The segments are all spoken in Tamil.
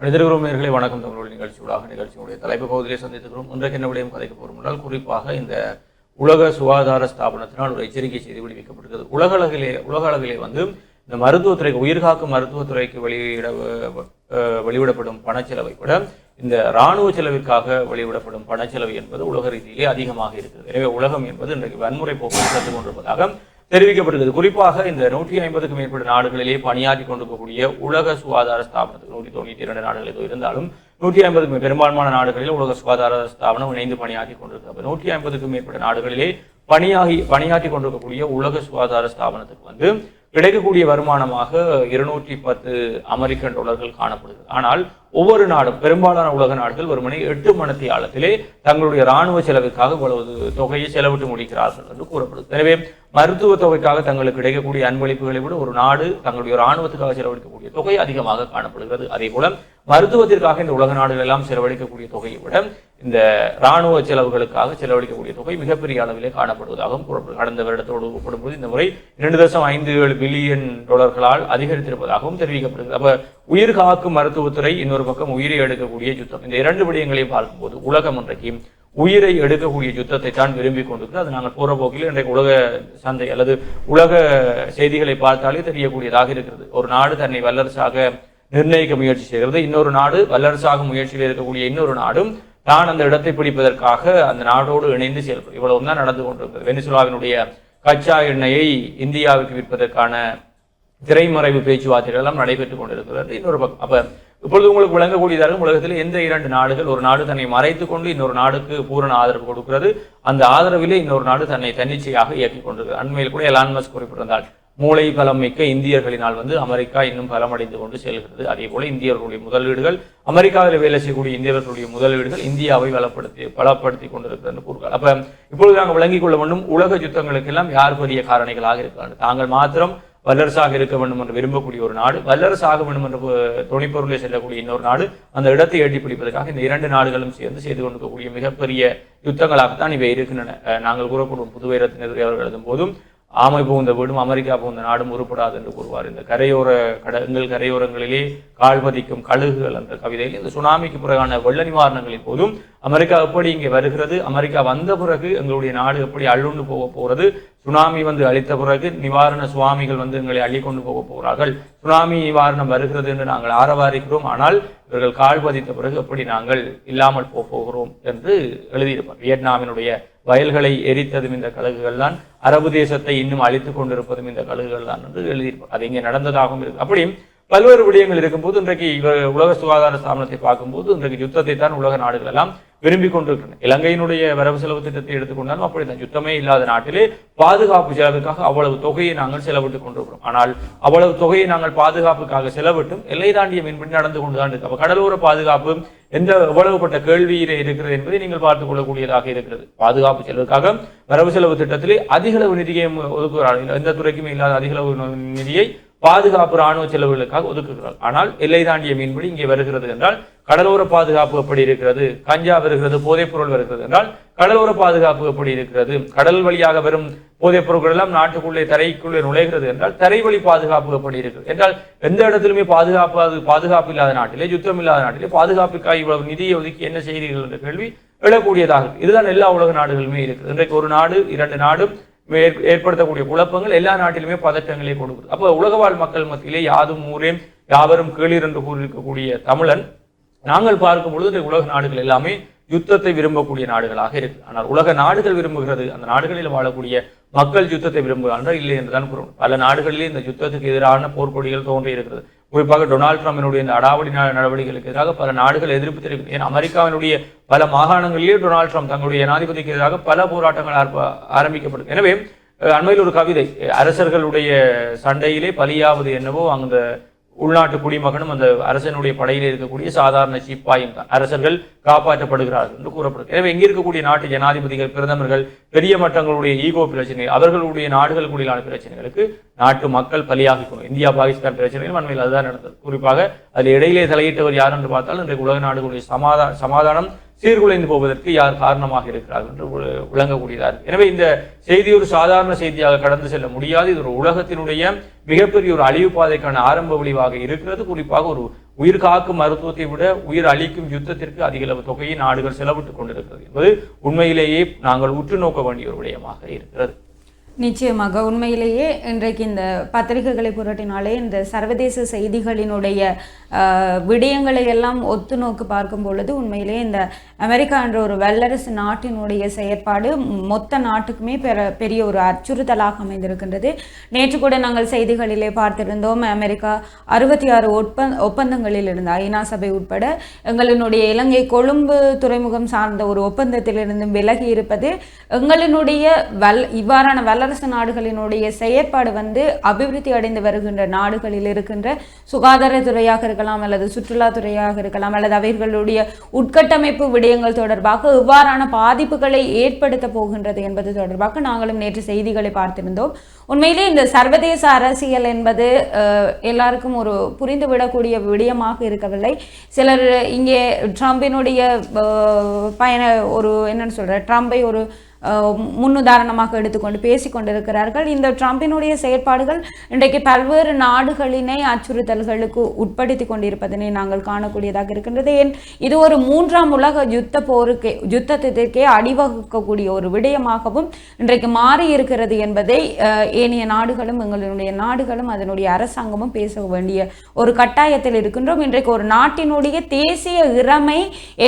மனிதர்களை வணக்கம் தமிழ் நிகழ்ச்சியூடாக நிகழ்ச்சியுடைய தலைப்பு பகுதியிலே சந்தித்துக்கிறோம் இன்றைக்கு என்ன விடயம் கதைக்க போகிறோம் என்றால் குறிப்பாக இந்த உலக சுகாதார ஸ்தாபனத்தினால் ஒரு எச்சரிக்கை செய்தி விடுவிக்கப்பட்டிருக்கிறது. உலக அளவிலே உலக அளவிலே வந்து இந்த மருத்துவத்துறைக்கு உயிர்காக்கும் மருத்துவத்துறைக்கு வெளியிட அஹ், வெளியிடப்படும் பணச்செலவை விட இந்த இராணுவ செலவிற்காக வெளியிடப்படும் பணச்செலவு என்பது உலக ரீதியிலே அதிகமாக இருக்கிறது. எனவே உலகம் என்பது இன்றைக்கு வன்முறை போக்கு நடந்து கொண்டிருப்பதாக தெரிவிக்கப்பட்டுள்ளது. குறிப்பாக இந்த நூற்றி ஐம்பதுக்கும் மேற்பட்ட நாடுகளிலே பணியாற்றி கொண்டிருக்கக்கூடிய உலக சுகாதார ஸ்தாபனத்துக்கு நூற்றி தொண்ணூற்றி இரண்டு நாடுகள் ஏதோ இருந்தாலும் நூற்றி ஐம்பதுக்கு பெரும்பான்மையான நாடுகளில் உலக சுகாதார ஸ்தாபனம் இணைந்து பணியாற்றி கொண்டிருக்கிறது. நூற்றி ஐம்பதுக்கும் மேற்பட்ட நாடுகளிலே பணியாகி பணியாற்றி கொண்டிருக்கக்கூடிய உலக சுகாதார ஸ்தாபனத்துக்கு வந்து கிடைக்கக்கூடிய வருமானமாக இருநூற்றி பத்து அமெரிக்கன் டாலர்கள் காணப்படுகிறது. ஆனால் ஒவ்வொரு நாடும் பெரும்பாலான உலக நாடுகள் ஒரு மணி எட்டு மணத்தி ஆழத்திலே தங்களுடைய இராணுவ செலவுக்காக இவ்வளவு தொகையை செலவிட்டு முடிக்கிறார்கள் என்று கூறப்படுது எனவே மருத்துவ தொகைக்காக தங்களுக்கு கிடைக்கக்கூடிய அன்பளிப்புகளை விட ஒரு நாடு தங்களுடைய இராணுவத்துக்காக செலவழிக்கக்கூடிய தொகை அதிகமாக காணப்படுகிறது. அதே போல மருத்துவத்திற்காக இந்த உலக நாடுகள் எல்லாம் செலவழிக்கக்கூடிய தொகையை விட இந்த இராணுவ செலவுகளுக்காக செலவழிக்கக்கூடிய தொகை மிகப்பெரிய அளவிலே காணப்படுவதாகவும் கூறப்படுகிறது. கடந்த வருடத்தோடு ஒப்பிடும்போது இந்த முறை இரண்டு தசம் ஐந்து ஏழு பில்லியன் டாலர்களால் அதிகரித்திருப்பதாகவும் தெரிவிக்கப்படுகிறது. அப்ப உயிர் காக்கும் மருத்துவத்துறை இன்னொரு பக்கம் உயிரை எடுக்கக்கூடிய யுத்தம். இந்த இரண்டு விடயங்களையும் பார்க்கும்போது உலகம் இன்றைக்கு உயிரை எடுக்கக்கூடிய யுத்தத்தை தான் விரும்பி கொண்டிருக்கிறது. அது நாங்கள் போற போக்கில் இன்றைக்கு உலக சந்தை அல்லது உலக செய்திகளை பார்த்தாலே தெரியக்கூடியதாக இருக்கிறது. ஒரு நாடு தன்னை வல்லரசாக நிர்ணயிக்க முயற்சி செய்கிறது. இன்னொரு நாடு வல்லரசாக முயற்சியில் இருக்கக்கூடிய இன்னொரு நாடும் தான் அந்த இடத்தை பிடிப்பதற்காக அந்த நாடோடு இணைந்து செயல்படும். இவ்வளவு தான் நடந்து கொண்டிருக்கிறது. வெனிசுலாவினுடைய கச்சா எண்ணெயை இந்தியாவுக்கு விற்பதற்கான திரைமறைவு பேச்சுவார்த்தைகள் எல்லாம் நடைபெற்றுக் கொண்டிருக்கிறது. இன்னொரு பக்கம் அப்ப இப்பொழுது உங்களுக்கு விளங்கக்கூடியதாக உலகத்தில் எந்த இரண்டு நாடுகள் ஒரு நாடு தன்னை மறைத்துக் கொண்டு இன்னொரு நாடுக்கு பூரண ஆதரவு கொடுக்கிறது. அந்த ஆதரவிலே இன்னொரு நாடு தன்னை தன்னிச்சையாக இயக்கிக் கொண்டிருக்கிறது. அண்மையில் கூட எலான் மஸ்க் குறிப்பிட்டிருந்தால் மூளை பலம் மிக்க இந்தியர்களினால் வந்து அமெரிக்கா இன்னும் பலமடைந்து கொண்டு செல்கிறது. அதே போல இந்தியர்களுடைய முதலீடுகள் அமெரிக்காவில் வேலை செய்யக்கூடிய இந்தியர்களுடைய முதலீடுகள் இந்தியாவை வளப்படுத்தி பலப்படுத்தி கொண்டிருக்கிறது கூறுகிறார். அப்ப இப்பொழுது நாங்கள் விளங்கிக் கொள்ள வேண்டும் உலக யுத்தங்களுக்கெல்லாம் யார் பெரிய காரணிகளாக இருக்கிறார்கள் தாங்கள் மாத்திரம் வல்லரசாக இருக்க வேண்டும் என்று விரும்பக்கூடிய ஒரு நாடு வல்லரசாக வேண்டும் என்று துணைப்பொருளை செல்லக்கூடிய இன்னொரு நாடு அந்த இடத்தை எட்டி பிடிப்பதற்காக இந்த இரண்டு நாடுகளும் சேர்ந்து செய்து கொண்டிருக்கக்கூடிய மிகப்பெரிய யுத்தங்களாகத்தான் இவை இருக்கின்றன. நாங்கள் கூறக்கூடும் புதுவை ரத்னதுரை அவர்கள் எழுதும் போதும் ஆமை புகுந்த வீடும் அமெரிக்கா புகுந்த நாடும் உருப்படாது என்று கூறுவார். இந்த கரையோர கடங்கள் கரையோரங்களிலே கால் பதிக்கும் கழுகுகள் என்ற கவிதையில் இந்த சுனாமிக்கு பிறகான வெள்ள நிவாரணங்களின் போதும் அமெரிக்கா எப்படி இங்கே வருகிறது அமெரிக்கா வந்த பிறகு எங்களுடைய நாடு எப்படி அள்ளுண்டு போக போகிறது சுனாமி வந்து அளித்த பிறகு நிவாரண சுவாமிகள் வந்து எங்களை அள்ளி கொண்டு போக போகிறார்கள். சுனாமி நிவாரணம் வருகிறது என்று நாங்கள் ஆரவாரிக்கிறோம். ஆனால் இவர்கள் கால் பதித்த பிறகு எப்படி நாங்கள் இல்லாமல் போக போகிறோம் என்று எழுதியிருப்பார். வியட்நாமினுடைய வயல்களை எரித்ததும் இந்த கழுகுகள் தான் அரபு தேசத்தை இன்னும் அழித்துக் கொண்டிருப்பதும் இந்த கழுகுகள் தான் என்று எழுதியிருப்பார். அது இங்கே நடந்ததாகவும் இருக்கு. அப்படியும் பல்வேறு விடயங்கள் இருக்கும்போது இன்றைக்கு இவர் உலக சுகாதார ஸ்தாபனத்தை பார்க்கும்போது இன்றைக்கு யுத்தத்தை தான் உலக நாடுகள் எல்லாம் விரும்பி கொண்டிருக்கின்றன. இலங்கையினுடைய வரவு செலவு திட்டத்தை எடுத்துக்கொண்டாலும் அப்படித்தான். யுத்தமே இல்லாத நாட்டிலே பாதுகாப்பு செலவுக்காக அவ்வளவு தொகையை நாங்கள் செலவிட்டுக் கொண்டிருக்கிறோம். ஆனால் அவ்வளவு தொகையை நாங்கள் பாதுகாப்புக்காக செலவிட்டும் எல்லை தாண்டிய மீன்பிடி நடந்து கொண்டுதான் இருக்கு. அப்ப கடலோர பாதுகாப்பு எந்த எவ்வளவுப்பட்ட கேள்வியிலே இருக்கிறது என்பதை நீங்கள் பார்த்துக் கொள்ளக்கூடியதாக இருக்கிறது. பாதுகாப்பு செலவுக்காக வரவு செலவு திட்டத்திலே அதிகளவு நிதியை ஒதுக்குகிறார்கள். எந்த துறைக்குமே இல்லாத அதிகளவு நிதியை பாதுகாப்பு ராணுவ செலவுகளுக்காக ஒதுக்குகிறார். ஆனால் எல்லை தாண்டிய மீன்பிடி இங்கே வருகிறது என்றால் கடலோர பாதுகாப்பு எப்படி இருக்கிறது? கஞ்சா வருகிறது போதைப் பொருள் வருகிறது என்றால் கடலோர பாதுகாப்பு எப்படி இருக்கிறது? கடல் வழியாக வரும் போதைப் பொருட்கள் எல்லாம் நாட்டுக்குள்ளே தரைக்குள்ளே நுழைகிறது என்றால் தரைவழி பாதுகாப்பு எப்படி இருக்கிறது? என்றால் எந்த இடத்திலுமே பாதுகாப்பு அது பாதுகாப்பு இல்லாத நாட்டிலே யுத்தம் இல்லாத நாட்டிலே பாதுகாப்புக்காக இவ்வளவு நிதியை ஒதுக்கி என்ன செய்கிறீர்கள் என்ற கேள்வி எழக்கூடியதாக இருக்கு. இதுதான் எல்லா உலக நாடுகளுமே இருக்குது. இன்றைக்கு ஒரு நாடு இரண்டு நாடும் ஏற்படுத்தக்கூடிய குழப்பங்கள் எல்லா நாட்டிலுமே பதட்டங்களை கொடுக்குது. அப்போ உலகவாழ் மக்கள் மத்தியிலே யாதும் ஊரே யாவரும் கேளீர் என்று கூறியிருக்கக்கூடிய தமிழன் நாங்கள் பார்க்கும் பொழுது உலக நாடுகள் எல்லாமே யுத்தத்தை விரும்பக்கூடிய நாடுகளாக இருக்கு. ஆனால் உலக நாடுகள் விரும்புகிறது அந்த நாடுகளில் வாழக்கூடிய மக்கள் யுத்தத்தை விரும்புகிறார்கள்? இல்லை என்றுதான் கூறுவோம் பல நாடுகளிலே இந்த யுத்தத்துக்கு எதிரான போர்க்கொடிகள் தோன்றி இருக்கிறது குறிப்பாக டொனால்ட் ட்ரம்பினுடைய இந்த அடாவடி நடவடிக்கைகளுக்கு எதிராக பல நாடுகள் எதிர்ப்பு தெரிவிக்கும். ஏன் அமெரிக்காவினுடைய பல மாகாணங்களிலே டொனால்ட் ட்ரம்ப் தங்களுடைய ஜனாதிபதிக்கு எதிராக பல போராட்டங்கள் ஆரம்ப- ஆரம்பிக்கப்படும். எனவே அண்மையில் ஒரு கவிதை அரசர்களுடைய சண்டையிலே பலியாவது என்னவோ அந்த உள்நாட்டு குடிமகனும் அந்த அரசனுடைய படையில் இருக்கக்கூடிய சாதாரண சிப்பாயும் தான் அரசர்கள் காப்பாற்றப்படுகிறார்கள் என்று கூறப்படுகிறது. எனவே இங்கே இருக்கக்கூடிய நாட்டு ஜனாதிபதிகள் பிரதமர்கள் பெரிய மட்டங்களுடைய ஈகோ பிரச்சனை அவர்களுடைய நாடுகளுக்குள்ளான பிரச்சனைகளுக்கு நாட்டு மக்கள் பலியாகிக்கணும். இந்தியா பாகிஸ்தான் பிரச்சனைகள் அண்மையில் அதுதான் நடந்தது. குறிப்பாக அதில் இடையிலே தலையிட்டவர் யார் என்று பார்த்தால் இன்றைக்கு உலக நாடுகளுடைய சமாதான சமாதானம் சீர்குலைந்து போவதற்கு யார் காரணமாக இருக்கிறார்கள் என்று விளங்கக்கூடியதாக இருக்கு எனவே இந்த செய்தி ஒரு சாதாரண செய்தியாக கடந்து செல்ல முடியாது. இது ஒரு உலகத்தினுடைய மிகப்பெரிய ஒரு அழிவு பாதைக்கான ஆரம்ப விளைவாக இருக்கிறது. குறிப்பாக ஒரு உயிர் காக்கும் மருத்துவத்தை விட உயிர் அளிக்கும் யுத்தத்திற்கு அதிக அளவு தொகையை நாடுகள் செலவிட்டுக் கொண்டிருக்கிறது என்பது உண்மையிலேயே நாங்கள் உற்று நோக்க வேண்டிய ஒரு விடயமாக இருக்கிறது. நிச்சயமாக உண்மையிலேயே இன்றைக்கு இந்த பத்திரிகைகளை புரட்டினாலே இந்த சர்வதேச செய்திகளினுடைய விடயங்களை எல்லாம் ஒத்து நோக்கு பார்க்கும் பொழுது உண்மையிலேயே இந்த அமெரிக்கா என்ற ஒரு வல்லரசு நாட்டினுடைய செயற்பாடு மொத்த நாட்டுக்குமே பெற பெரிய ஒரு அச்சுறுத்தலாக அமைந்திருக்கின்றது. நேற்று கூட நாங்கள் செய்திகளிலே பார்த்திருந்தோம் அமெரிக்கா அறுபத்தி ஆறு ஒப்பந் ஒப்பந்தங்களில் இருந்த ஐநா சபை உட்பட எங்களினுடைய இலங்கை கொழும்பு துறைமுகம் சார்ந்த ஒரு ஒப்பந்தத்திலிருந்து விலகி இருப்பது எங்களினுடைய வல் இவ்வாறான வல்லரசு நாடுகளினுடைய செயற்பாடு வந்து அபிவிருத்தி அடைந்து வருகின்ற நாடுகளில் இருக்கின்ற சுகாதாரத்துறையாக இருக்கலாம் அல்லது சுற்றுலாத்துறையாக இருக்கலாம் அல்லது அவர்களுடைய உட்கட்டமைப்பு விடயங்கள் தொடர்பாக இவ்வாறான பாதிப்புகளை ஏற்படுத்த போகின்றது என்பது தொடர்பாக நாங்களும் நேற்று செய்திகளை பார்த்திருந்தோம். உண்மையிலே இந்த சர்வதேச அரசியல் என்பது எல்லாருக்கும் ஒரு புரிந்துவிடக்கூடிய விடயமாக இருக்கவில்லை. சிலர் இங்கே ட்ரம்பினுடைய பயண ஒரு என்னன்னு சொல்ற ட்ரம்பை ஒரு முன்னுதாரணமாக எடுத்துக்கொண்டு பேசிக் கொண்டிருக்கிறார்கள் இந்த ட்ரம்பினுடைய செயற்பாடுகள் இன்றைக்கு பல்வேறு நாடுகளினை அச்சுறுத்தல்களுக்கு உட்படுத்தி கொண்டிருப்பதனை நாங்கள் காணக்கூடியதாக இருக்கின்றது. ஏன் இது ஒரு மூன்றாம் உலக யுத்த போருக்கே யுத்தத்திற்கே அடிவகுக்கக்கூடிய ஒரு விடயமாகவும் இன்றைக்கு மாறி இருக்கிறது என்பதை ஏனைய நாடுகளும் எங்களுடைய நாடுகளும் அதனுடைய அரசாங்கமும் பேச வேண்டிய ஒரு கட்டாயத்தில் இருக்கின்றோம். இன்றைக்கு ஒரு நாட்டினுடைய தேசிய இறமை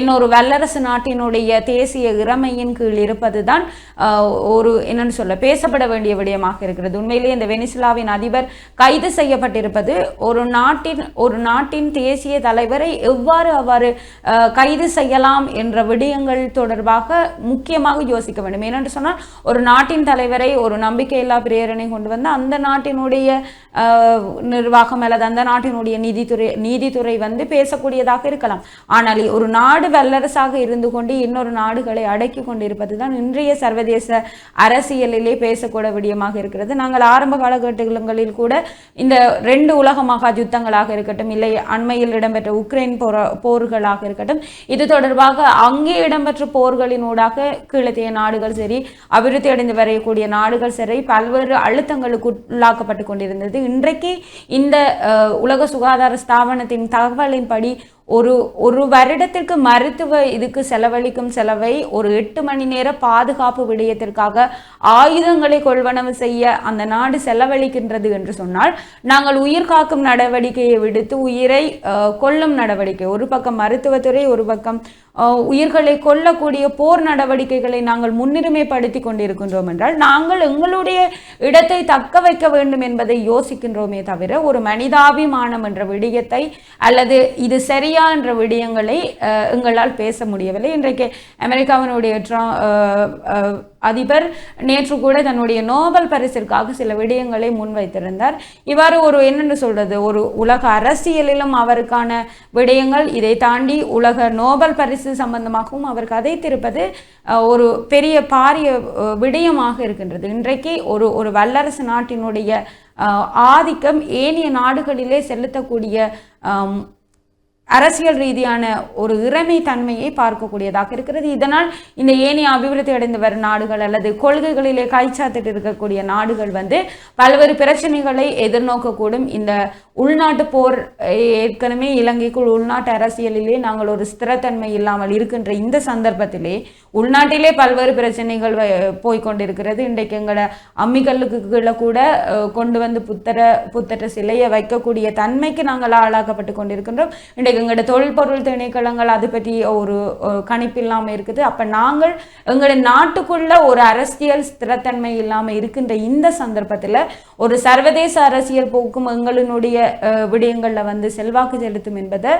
என்னொரு வல்லரசு நாட்டினுடைய தேசிய இறமையின் கீழ் இருப்பதுதான் தான் ஒரு என்னன்னு சொல்ல பேசப்பட வேண்டிய விடயமாக இருக்கிறது. உண்மையிலேயே இந்த வெனிசுலாவின் அதிபர் கைது செய்யப்பட்டிருப்பது ஒரு நாட்டின் ஒரு நாட்டின் தேசிய தலைவரை எவ்வாறு அவ்வாறு கைது செய்யலாம் என்ற விடயங்கள் தொடர்பாக முக்கியமாக யோசிக்க வேண்டும். ஏனென்று சொன்னால் ஒரு நாட்டின் தலைவரை ஒரு நம்பிக்கையில்லா பிரேரணை கொண்டு வந்து அந்த நாட்டினுடைய ஆஹ், நிர்வாகம் அல்லது அந்த நாட்டினுடைய நீதித்துறை நீதித்துறை வந்து பேசக்கூடியதாக இருக்கலாம். ஆனால் ஒரு நாடு வல்லரசாக இருந்து கொண்டு இன்னொரு நாடுகளை அடக்கி கொண்டிருப்பது தான் இன்றைய சர்வதேச அரசியலிலே பேசக்கூட விடயமாக இருக்கிறது. நாங்கள் ஆரம்ப காலகட்டங்களில் கூட இந்த ரெண்டு உலக மகா யுத்தங்களாக இருக்கட்டும் இல்லை அண்மையில் இடம்பெற்ற உக்ரைன் போர போர்களாக இருக்கட்டும் இது தொடர்பாக அங்கே இடம்பெற்ற போர்களின் ஊடாக கீழத்தைய நாடுகள் சரி அபிவிருத்தி அடைந்து வரையக்கூடிய நாடுகள் சரி பல்வேறு அழுத்தங்களுக்கு உள்ளாக்கப்பட்டு கொண்டிருந்தது. இன்றைக்கு இந்த உலக சுகாதார ஸ்தாபனத்தின் தகவலின்படி ஒரு ஒரு வருடத்திற்கு மருத்துவ இதுக்கு செலவழிக்கும் செலவை ஒரு எட்டு மணி நேர பாதுகாப்பு விடயத்திற்காக ஆயுதங்களை கொள்வனவு செய்ய அந்த நாடு செலவழிக்கின்றது என்று சொன்னால் நாங்கள் உயிர் காக்கும் நடவடிக்கையை விடுத்து உயிரை அஹ், கொல்லும் நடவடிக்கை. ஒரு பக்கம் மருத்துவத்துறை ஒரு பக்கம் உயிர்களை கொல்லக்கூடிய போர் நடவடிக்கைகளை நாங்கள் முன்னுரிமைப்படுத்தி கொண்டிருக்கின்றோம் என்றால் நாங்கள் எங்களுடைய இடத்தை தக்க வைக்க வேண்டும் என்பதை யோசிக்கின்றோமே தவிர ஒரு மனிதாபிமானம் என்ற விடயத்தை அல்லது இது சரியா என்ற விடயங்களை எங்களால் பேச முடியவில்லை. இன்றைக்கு அமெரிக்காவினுடைய ட்ரா- அதிபர் நேற்று கூட தன்னுடைய நோபல் பரிசிற்காக சில விடயங்களை முன்வைத்திருந்தார். இவ்வாறு ஒரு என்னென்னு சொல்றது? ஒரு உலக அரசியலிலும் அவருக்கான விடயங்கள் இதை தாண்டி உலக நோபல் பரிசு சம்பந்தமாகவும் அவர் கதைத்திருப்பது ஒரு பெரிய பாரிய விடயமாக இருக்கின்றது. இன்றைக்கு ஒரு ஒரு வல்லரசு நாட்டினுடைய ஆதிக்கம் ஏனைய நாடுகளிலே செலுத்தக்கூடிய அரசியல் ரீதியான ஒரு இறைமை தன்மையை பார்க்கக்கூடியதாக இருக்கிறது. இதனால் இந்த ஏனைய அபிவிருத்தி அடைந்து வரும் நாடுகள் அல்லது கொள்கைகளிலே கைச்சாத்திட்டு இருக்கக்கூடிய நாடுகள் வந்து பல்வேறு பிரச்சனைகளை எதிர்நோக்கக்கூடும். இந்த உள்நாட்டு போர் ஏற்கனவே இலங்கைக்குள் உள்நாட்டு அரசியலிலே நாங்கள் ஒரு ஸ்திரத்தன்மை இல்லாமல் இருக்கின்ற இந்த சந்தர்ப்பத்திலே உள்நாட்டிலே பல்வேறு பிரச்சனைகள் வ- இன்றைக்கு எங்களை அம்மிக்கல்லுக்கு கீழே கூட கொண்டு வந்து புத்தர புத்தர சிலையை வைக்கக்கூடிய தன்மைக்கு நாங்கள் ஆளாக்கப்பட்டு கொண்டிருக்கின்றோம். இன்றைக்கு எங்களோட தொழில்பொருள் திணைக்களங்கள் அது பற்றி ஒரு கணிப்பு இல்லாமல் இருக்குது. அப்போ நாங்கள் எங்களோட நாட்டுக்குள்ள ஒரு அரசியல் ஸ்திரத்தன்மை இல்லாமல் இருக்கின்ற இந்த சந்தர்ப்பத்தில் ஒரு சர்வதேச அரசியல் போக்கும் எங்களினுடைய விடயங்களில் விடயங்கள்ல வந்து செல்வாக்கு செலுத்தும் என்பதை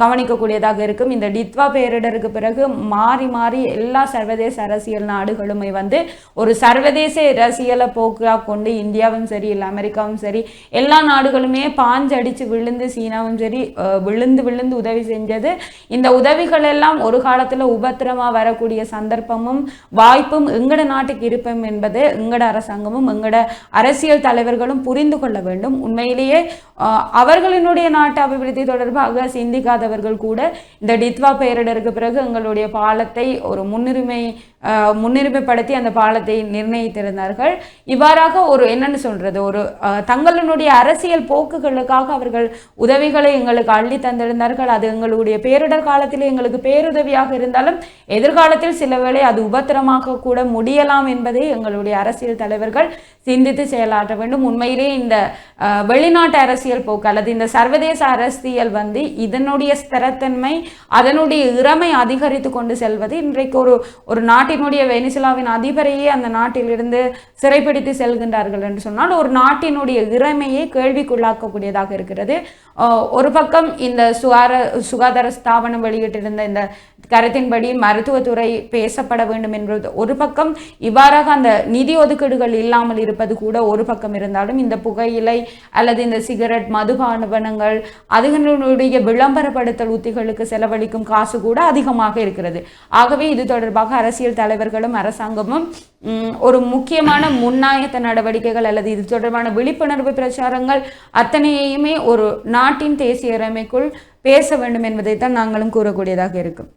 கவனிக்கக்கூடியதாக இருக்கும். இந்த டித்வா பேரிடருக்கு பிறகு மாறி மாறி எல்லா சர்வதேச அரசியல் நாடுகளுமே வந்து ஒரு சர்வதேச அரசியலை போக்காக கொண்டு இந்தியாவும் சரி இல்லை அமெரிக்காவும் சரி எல்லா நாடுகளுமே பாஞ்சு அடிச்சு விழுந்து சீனாவும் சரி விழுந்து விழுந்து உதவி செஞ்சது. இந்த உதவிகள் எல்லாம் ஒரு காலத்துல உபத்திரமா வரக்கூடிய சந்தர்ப்பமும் வாய்ப்பும் எங்கட நாட்டுக்கு இருப்போம் என்பது எங்கட அரசாங்கமும் எங்கட அரசியல் தலைவர்களும் புரிந்து கொள்ள வேண்டும். உண்மையிலேயே அவர்களினுடைய நாட்டு அபிவிருத்தி தொடர்பாக சிந்திக்காதவர்கள் கூட இந்த டித்வா பேரிடருக்கு பிறகு எங்களுடைய பாலத்தை ஒரு முன்னுரிமை முன்னுரிமைப்படுத்தி அந்த பாலத்தை நிர்ணயித்திருந்தார்கள். இவ்வாறாக ஒரு என்னன்னு சொல்றது? ஒரு தங்களுடைய தங்களினுடைய அரசியல் போக்குகளுக்காக அவர்கள் உதவிகளை எங்களுக்கு அள்ளி தந்த தந்திருந்தார்கள் அது எங்களுடைய பேரிடர் காலத்தில் எங்களுக்கு பேருதவியாக இருந்தாலும் எதிர்காலத்தில் சில வேளை அது உபத்திரமாக கூட முடியலாம் என்பதை எங்களுடைய அரசியல் தலைவர்கள் சிந்தித்து செயலாற்ற வேண்டும். உண்மையிலே இந்த வெளிநாட்டு அரசியல் போக்கு அல்லது இந்த சர்வதேச அரசியல் வந்து இதனுடைய ஸ்திரத்தன்மை அதனுடைய இறமை அதிகரித்து கொண்டு செல்வது இன்றைக்கு ஒரு ஒரு நாட்டினுடைய வெனிசுலாவின் அதிபரையே அந்த நாட்டிலிருந்து சிறைப்பிடித்து செல்கின்றார்கள் என்று சொன்னால் ஒரு நாட்டினுடைய இறைமையை கேள்விக்குள்ளாக்கக்கூடியதாக இருக்கிறது. ஒரு பக்கம் இந்த சுகார சுகாதார ஸ்தாபனம் வெளியிட்டிருந்த இந்த கருத்தின்படி மருத்துவத்துறை பேசப்பட வேண்டும் என்பது ஒரு பக்கம் இவ்வாறாக அந்த நிதி ஒதுக்கீடுகள் இல்லாமல் இருப்பது கூட ஒரு பக்கம் இருந்தாலும் இந்த புகையிலை அல்லது இந்த சிகரெட் மதுபானங்கள் அதுகளுடைய விளம்பரப்படுத்தல் உத்திகளுக்கு செலவழிக்கும் காசு கூட அதிகமாக இருக்கிறது. ஆகவே இது தொடர்பாக அரசியல் தலைவர்களும் அரசாங்கமும் ஒரு முக்கியமான முன்னாயத்த நடவடிக்கைகள் அல்லது இது தொடர்பான விழிப்புணர்வு பிரச்சாரங்கள் அத்தனையுமே ஒரு நாட்டின் தேசிய இறைமைக்குள் பேச வேண்டும் என்பதை தான் நாங்களும் கூறக்கூடியதாக இருக்கும்.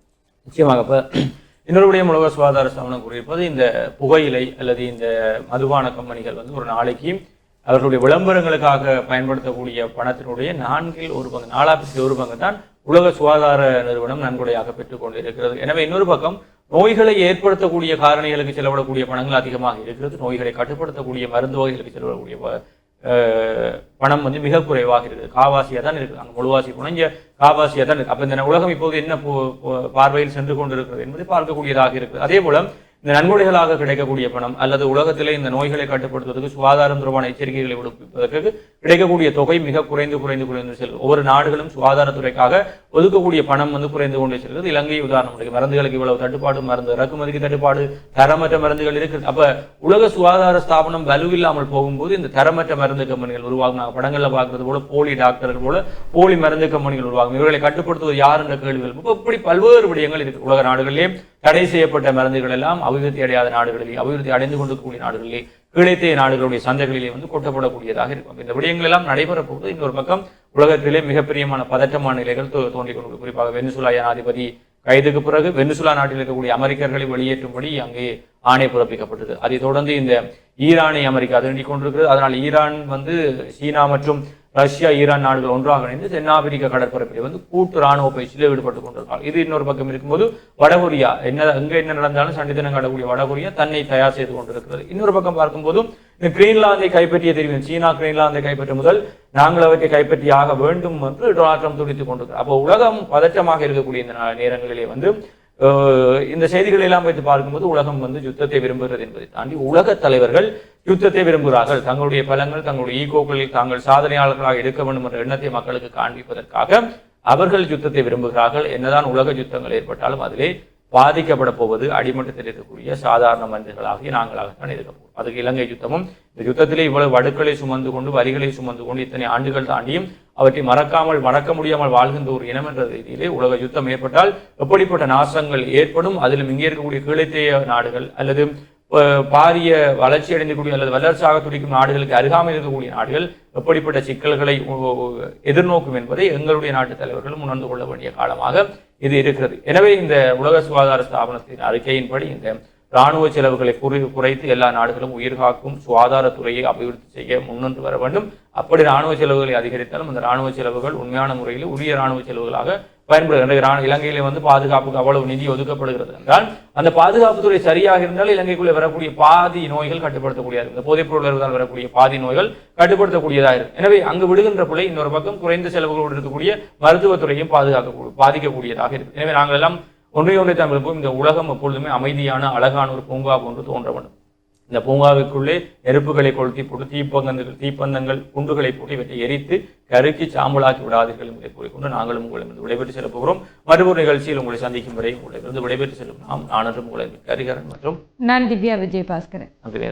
நிச்சயமாக இப்போ இன்னொரு விடயம் உலக சுகாதார ஸ்தாபனம் கூறியிருப்பது இந்த புகையிலை அல்லது இந்த மதுபான கம்பெனிகள் வந்து ஒரு நாளைக்கு அவர்களுடைய விளம்பரங்களுக்காக பயன்படுத்தக்கூடிய பணத்தினுடைய நான்கில் ஒரு பங்கு நாலாயிரத்தி ஒரு பங்கு தான் உலக சுகாதார நிறுவனம் நன்கொடையாக பெற்றுக்கொண்டு இருக்கிறது எனவே இன்னொரு பக்கம் நோய்களை ஏற்படுத்தக்கூடிய காரணிகளுக்கு செலவிடக்கூடிய பணங்கள் அதிகமாக இருக்கிறது. நோய்களை கட்டுப்படுத்தக்கூடிய மருந்து வகைகளுக்கு செலவிடக்கூடிய ப- பணம் வந்து மிக குறைவாக இருக்குது. காவாசியாக தான் இருக்குது. அங்கே முழுவாசி போனால் இங்கே காவாசியாக தான் இருக்குது. அப்போ இந்த உலகம் இப்போது என்ன போ- பார்வையில் சென்று கொண்டிருக்கிறது என்பதை பார்க்கக்கூடியதாக இருக்குது. அதே போல இந்த நன்கொடைகளாக கிடைக்கக்கூடிய பணம் அல்லது உலகத்திலே இந்த நோய்களை கட்டுப்படுத்துவதற்கு சுகாதாரம் தொடர்பான எச்சரிக்கைகளை விடுப்பதற்கு கிடைக்கக்கூடிய தொகை மிக குறைந்து குறைந்து குறைந்து செல்லும். ஒவ்வொரு நாடுகளும் சுகாதாரத்துறைக்காக ஒதுக்கக்கூடிய பணம் வந்து குறைந்து கொண்டே செல்கிறது. இலங்கை உதாரணம் மருந்துகளுக்கு இவ்வளவு தட்டுப்பாடு மருந்து இறக்குமதிக்கு தட்டுப்பாடு தரமற்ற மருந்துகள் இருக்குது. அப்ப உலக சுகாதார ஸ்தாபனம் வலுவில்லாமல் போகும்போது இந்த தரமற்ற மருந்து கம்பெனிகள் உருவாகும். நாங்கள் படங்கள்ல பார்க்கறது போல போலி டாக்டர்கள் போல போலி மருந்து கம்பெனிகள் உருவாகும். இவர்களை கட்டுப்படுத்துவது யார் என்ற கேள்விகள் இப்படி பல்வேறு விடயங்கள் இருக்கு உலக நாடுகளிலே தடை செய்யப்பட்ட மருந்துகள் எல்லாம் அபிவிருத்தி அடையாத நாடுகளிலே அபிவிருத்தி அடைந்து கொண்டிருக்கக்கூடிய நாடுகளிலே கீழைத்தேய நாடுகளுடைய சந்தைகளிலே வந்து கொட்டப்படக்கூடியதாக இருக்கும். இந்த விடயங்கள் எல்லாம் நடைபெறப் போது இன்னொரு பக்கம் உலகத்திலே மிகப்பெரியமான பதற்றமான நிலைகள் தோ- தோன்றிக் கொண்டு குறிப்பாக வெனிசுலா ஜனாதிபதி கைதுக்கு பிறகு வெனிசுலா நாட்டில் இருக்கக்கூடிய அமெரிக்கர்களை வெளியேற்றும்படி அங்கே ஆணை பிறப்பிக்கப்பட்டது. அதைத் தொடர்ந்து இந்த ஈரானை அமெரிக்கா அதண்டிக் கொண்டிருக்கிறது. அதனால் ஈரான் வந்து சீனா மற்றும் ரஷ்யா ஈரான் நாடுகள் ஒன்றாக இணைந்து தென்னாப்பிரிக்க கடற்பரப்பில் வந்து கூட்டு ராணுவ பயிற்சியில் ஈடுபட்டுக் கொண்டிருக்காங்க இது இன்னொரு பக்கம் இருக்கும்போது வடகொரியா என்ன அங்கே என்ன நடந்தாலும் சண்டித்தனம் காட்டக்கூடிய வடகொரியா தன்னை தயார் செய்து கொண்டிருக்கிறது. இன்னொரு பக்கம் பார்க்கும்போது இந்த கிரீன்லாந்தை கைப்பற்றிய தெரியும் சீனா கிரீன்லாந்தை கைப்பற்ற முதல் நாங்கள் அவற்றை கைப்பற்றியாக வேண்டும் என்று டொனால்ட் ட்ரம்ப் துடித்துக் கொண்டிருக்கிறார். அப்போ உலகம் பதற்றமாக இருக்கக்கூடிய இந்த நேரங்களிலே வந்து இந்த செய்திகளை எல்லாம் வைத்து பார்க்கும்போது உலகம் வந்து யுத்தத்தை விரும்புகிறது என்பதை தாண்டி உலக தலைவர்கள் யுத்தத்தை விரும்புகிறார்கள். தங்களுடைய பலங்கள் தங்களுடைய ஈகோக்களில் தாங்கள் சாதனையாளர்களாக எடுக்க வேண்டும் என்ற எண்ணத்தை மக்களுக்கு காண்பிப்பதற்காக அவர்கள் யுத்தத்தை விரும்புகிறார்கள். என்னதான் உலக யுத்தங்கள் ஏற்பட்டாலும் அதிலே பாதிக்கப்பட போவது அடிமட்டத்தில் இருக்கக்கூடிய சாதாரண மனிதர்களாகிய நாங்களாகத்தான் இருக்க போகிறோம். அதுக்கு இலங்கை யுத்தமும் இந்த யுத்தத்திலே இவ்வளவு வடுக்களை சுமந்து கொண்டு வரிகளை சுமந்து கொண்டு இத்தனை ஆண்டுகள் தாண்டியும் அவற்றை மறக்காமல் மறக்க முடியாமல் வாழ்கின்ற ஒரு இனம் என்ற ரீதியிலே உலக யுத்தம் ஏற்பட்டால் எப்படிப்பட்ட நாசங்கள் ஏற்படும்? அதிலும் இங்கே இருக்கக்கூடிய கீழத்தேய நாடுகள் அல்லது பாரிய வளர்ச்சி அடைந்தக்கூடிய அல்லது வளர்ச்சியாக துடிக்கும் நாடுகளுக்கு அருகாமல் இருக்கக்கூடிய நாடுகள் எப்படிப்பட்ட சிக்கல்களை எதிர்நோக்கும் என்பதை எங்களுடைய நாட்டு தலைவர்களும் உணர்ந்து கொள்ள வேண்டிய காலமாக இது இருக்கிறது. எனவே இந்த உலக சுகாதார ஸ்தாபனத்தின் அறிக்கையின்படி இந்த இராணுவ செலவுகளை குறை குறைத்து எல்லா நாடுகளும் உயிர்காக்கும் சுகாதாரத்துறையை அபிவிருத்தி செய்ய முன்னின்று வர வேண்டும். அப்படி இராணுவ செலவுகளை அதிகரித்தாலும் அந்த இராணுவ செலவுகள் உண்மையான முறையில் உரிய இராணுவ செலவுகளாக பயன்படுகிறது. இராணுவ இலங்கையில வந்து பாதுகாப்புக்கு அவ்வளவு நிதி ஒதுக்கப்படுகிறது என்றால் அந்த பாதுகாப்புத்துறை சரியாக இருந்தால் இலங்கைக்குள்ளே வரக்கூடிய பாதி நோய்கள் கட்டுப்படுத்தக்கூடியதாக இருக்கும். போதைப் பொருள் வருவதால் வரக்கூடிய பாதி நோய்கள் கட்டுப்படுத்தக்கூடியதாக இருக்கும். எனவே அங்கு விடுகின்ற பிள்ளை இன்னொரு பக்கம் குறைந்த செலவுகளோடு இருக்கக்கூடிய மருத்துவத்துறையும் பாதுகாக்க பாதிக்கக்கூடியதாக இருக்கு எனவே நாங்கள் எல்லாம் ஒன்றை ஒன்றை தமிழ் இந்த உலகம் எப்பொழுதுமே அமைதியான அழகான ஒரு பூங்கா போன்று தோன்ற வேண்டும் இந்த பூங்காவிற்குள்ளே நெருப்புகளை கொளுத்தி போட்டு தீப்பந்தங்கள் தீப்பந்தங்கள் குண்டுகளை போட்டு இவற்றை எரித்து கருக்கி சாம்பலாக்கி விடாதீர்கள் என்பதை கூறிக்கொண்டு நாங்களும் உங்களிடம் விடைபெற்று செல்ல போகிறோம். மறுபொரு நிகழ்ச்சியில் உங்களை சந்திக்கும் வரை உங்களிடமிருந்து விடைபெற்று செல்லும் நாம் நானும் உங்களை கரிகரன் மற்றும் நான் திவ்யா விஜயபாஸ்கரன். நன்றி